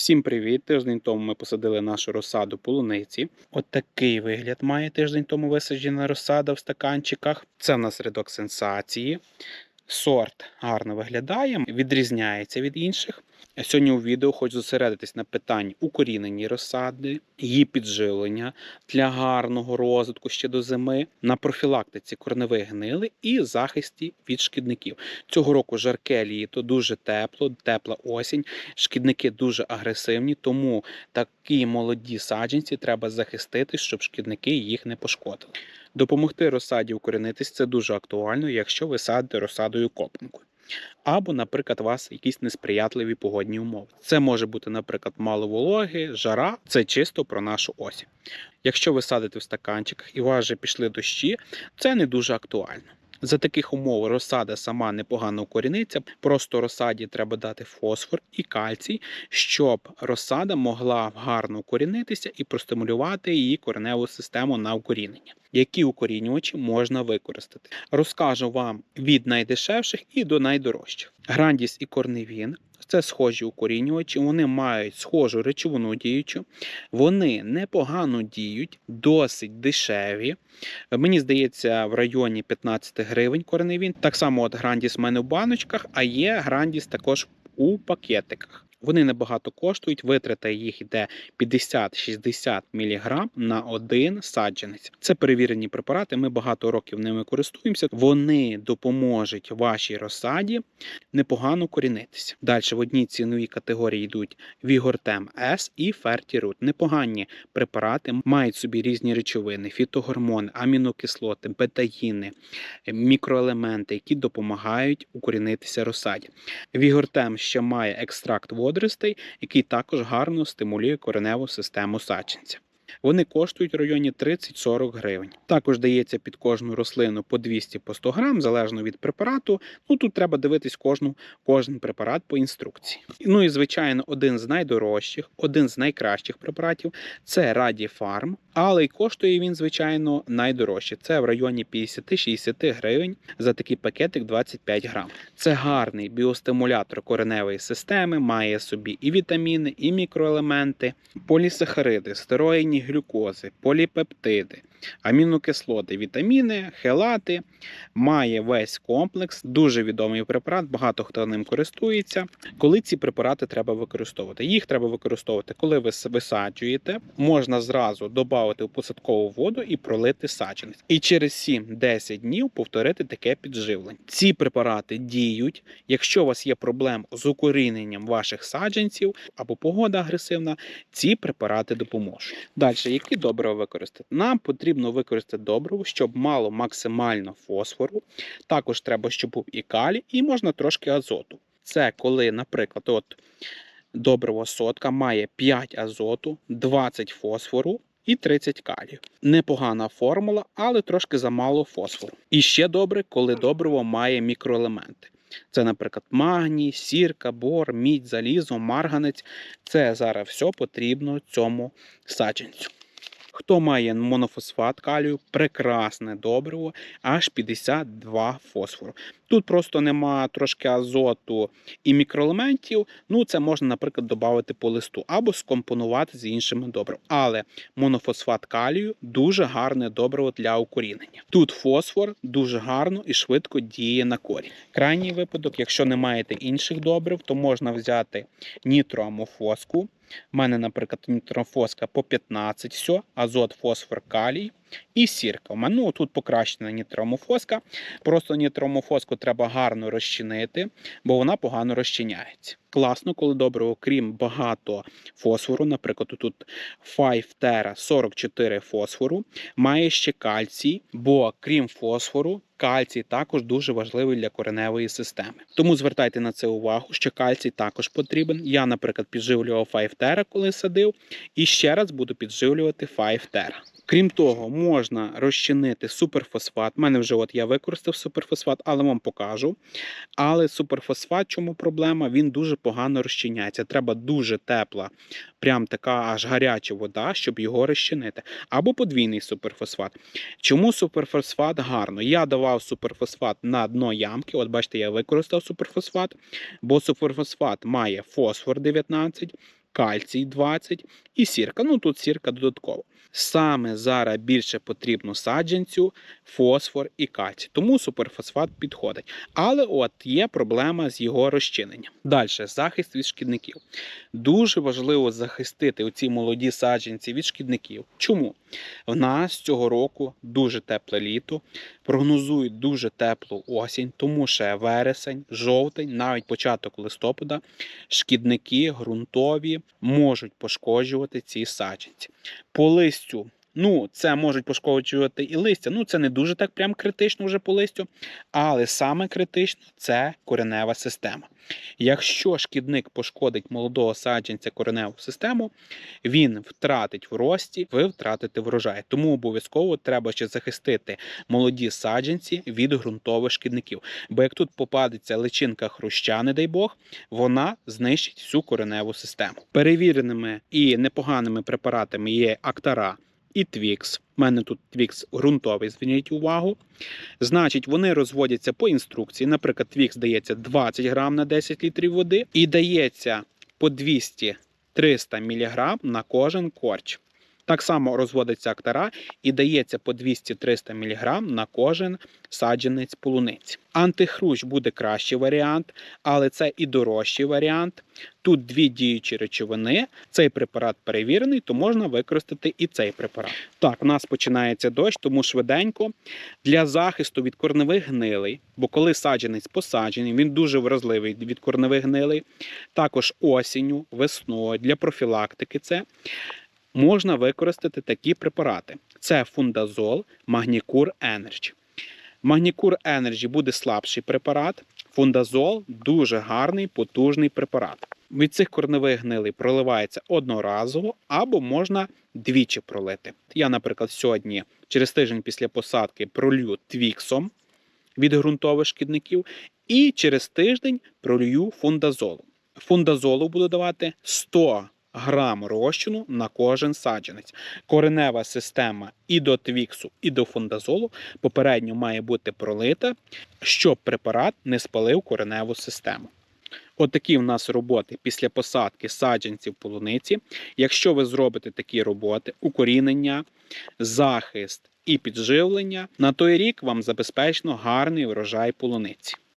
Всім привіт! Тиждень тому ми посадили нашу розсаду полуниці. От такий вигляд має тиждень тому висаджена розсада в стаканчиках. Це в нас рядок сенсації. Сорт гарно виглядає, відрізняється від інших. Сьогодні у відео хочу зосередитись на питанні укорінені розсади, її підживлення для гарного розвитку ще до зими, на профілактиці корневих гнили і захисті від шкідників. Цього року жарке літо, дуже тепло, тепла осінь. Шкідники дуже агресивні, тому такі молоді саджанці треба захистити, щоб шкідники їх не пошкодили. Допомогти розсаді укорінитись це дуже актуально, якщо ви садите розсадою копанкою. Або, наприклад, у вас якісь несприятливі погодні умови. Це може бути, наприклад, мало вологи, жара. Це чисто про нашу осінь. Якщо ви садите в стаканчиках і у вас вже пішли дощі, це не дуже актуально. За таких умов розсада сама непогано укоріниться. Просто розсаді треба дати фосфор і кальцій, щоб розсада могла гарно укорінитися і простимулювати її кореневу систему на укорінення. Які укорінювачі можна використати? Розкажу вам від найдешевших і до найдорожчих. Грандіс і Корневін це схожі укорінювачі, вони мають схожу речовину діючу, вони непогано діють, досить дешеві. Мені здається, в районі 15 гривень кореневін. Так само от Грандіс в мене в баночках, а є Грандіс також у пакетиках. Вони небагато коштують, витрата їх йде 50-60 мг на один саджанець. Це перевірені препарати. Ми багато років ними користуємося. Вони допоможуть вашій розсаді непогано корінитися. Далі в одній ціновій категорії йдуть Вігортем С і Фертірут. Непогані препарати мають собі різні речовини, фітогормони, амінокислоти, бетаїни, мікроелементи, які допомагають укорінитися розсаді. Вігортем ще має екстракт водоростей, який також гарно стимулює кореневу систему саджанця. Вони коштують в районі 30-40 гривень. Також дається під кожну рослину по 200-100 грам, залежно від препарату. Ну тут треба дивитись кожну, кожен препарат по інструкції. Ну і звичайно, один з найдорожчих, один з найкращих препаратів це Радіфарм, але й коштує він, звичайно, найдорожче. Це в районі 50-60 гривень за такий пакетик 25 грам. Це гарний біостимулятор кореневої системи, має собі і вітаміни, і мікроелементи, полісахариди, стероїдні глюкози, поліпептиди, амінокислоти, вітаміни, хелати. Має весь комплекс, дуже відомий препарат, багато хто ним користується. Коли ці препарати треба використовувати? Їх треба використовувати, коли ви висаджуєте, можна зразу додати в посадкову воду і пролити саджанець. І через 7-10 днів повторити таке підживлення. Ці препарати діють. Якщо у вас є проблем з укоріненням ваших саджанців або погода агресивна, ці препарати допоможуть. Далі, які добрива використати? Нам потрібно використати добриво, щоб мало максимально фосфору. Також треба, щоб був і калій, і можна трошки азоту. Це коли, наприклад, от добриво сотка має 5 азоту, 20 фосфору. І 30 калію. Непогана формула, але трошки замало фосфору. І ще добре, коли добриво має мікроелементи. Це, наприклад, магній, сірка, бор, мідь, залізо, марганець. Це зараз все потрібно цьому саджанцю. Хто має монофосфат калію, прекрасне добриво, аж 52 фосфору. Тут просто нема трошки азоту і мікроелементів. Ну, це можна, наприклад, додати по листу або скомпонувати з іншими добривами. Але монофосфат калію дуже гарне добриво для укорінення. Тут фосфор дуже гарно і швидко діє на корінь. Крайній випадок, якщо не маєте інших добрив, то можна взяти нітроамофоску. У мене, наприклад, нітрофоска по 15, все, азот, фосфор, калій і сірка. У мене ну, тут покращена нітромофоска. Просто нітромофоску треба гарно розчинити, бо вона погано розчиняється. Класно, коли добре, окрім багато фосфору, наприклад, тут 5 тера 44 фосфору, має ще кальцій, бо крім фосфору, кальцій також дуже важливий для кореневої системи. Тому звертайте на це увагу, що кальцій також потрібен. Я, наприклад, підживлював 5 тера, коли садив, і ще раз буду підживлювати 5 тера. Крім того, можна розчинити суперфосфат. У мене вже от я використав суперфосфат, але вам покажу. Але суперфосфат, чому проблема? Він дуже погано розчиняється. Треба дуже тепла, прям така аж гаряча вода, щоб його розчинити. Або подвійний суперфосфат. Чому суперфосфат гарно? Я давав суперфосфат на дно ямки. От бачите, я використав суперфосфат, бо суперфосфат має фосфор 19. Кальцій 20 і сірка. Ну тут сірка додатково. Саме зараз більше потрібно саджанцю, фосфор і кальцій. Тому суперфосфат підходить. Але от є проблема з його розчиненням. Далі захист від шкідників. Дуже важливо захистити оці молоді саджанці від шкідників. Чому? В нас цього року дуже тепле літо, прогнозують дуже теплу осінь, тому ще вересень, жовтень, навіть початок листопада, шкідники ґрунтові можуть пошкоджувати ці саджанці. По листю. Ну, це можуть пошкоджувати і листя. Ну, це не дуже так прям критично вже по листю, але саме критично це коренева система. Якщо шкідник пошкодить молодого саджанця кореневу систему, він втратить в рості, ви втратите врожай. Тому обов'язково треба ще захистити молоді саджанці від ґрунтових шкідників. Бо як тут попадеться личинка хруща, не дай Бог, вона знищить всю кореневу систему. Перевіреними і непоганими препаратами є Актара і Твікс. У мене тут Твікс ґрунтовий, зверніть увагу. Значить, вони розводяться по інструкції. Наприклад, Твікс дається 20 грам на 10 літрів води і дається по 200-300 мг на кожен корч. Так само розводиться актара і дається по 200-300 мг на кожен саджанець полуниці. Антихрущ буде кращий варіант, але це і дорожчий варіант. Тут дві діючі речовини. Цей препарат перевірений, то можна використати і цей препарат. Так, у нас починається дощ, тому швиденько для захисту від корневих гнилей, бо коли саджанець посаджений, він дуже вразливий від корневих гнилей. Також осінню, весною для профілактики це можна використати такі препарати: це фундазол, магнікур Energy. Магнікур Energy буде слабший препарат. Фундазол дуже гарний, потужний препарат. Від цих корневих гнилей проливається одноразово або можна двічі пролити. Я, наприклад, сьогодні, через тиждень після посадки, пролью твіксом від ґрунтових шкідників, і через тиждень пролью фундазолом. Фундазолу буду давати 100 грам розчину на кожен саджанець. Коренева система і до твіксу, і до фундазолу попередньо має бути пролита, щоб препарат не спалив кореневу систему. Отакі в нас роботи після посадки саджанців полуниці. Якщо ви зробите такі роботи, укорінення, захист і підживлення, на той рік вам забезпечено гарний врожай полуниці.